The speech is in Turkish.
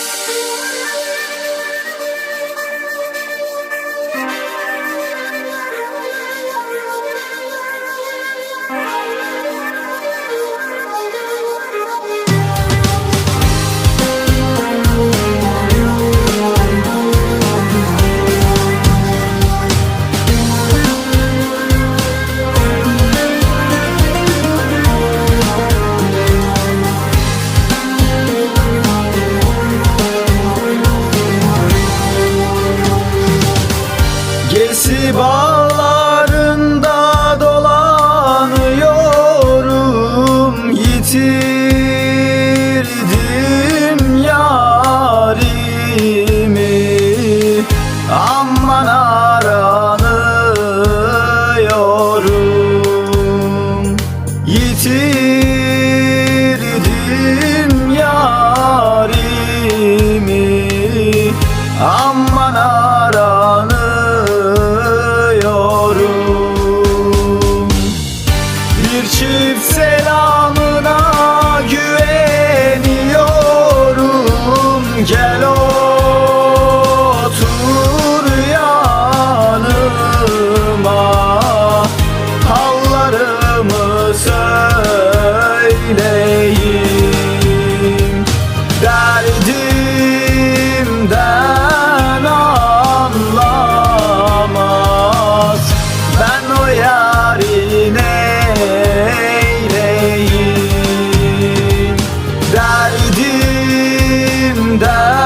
Música Eski bağlarında dolanıyorum. Yitirdim yarimi. Aman aranıyorum. Yitirdim yarimi. Aman aranıyorum selam da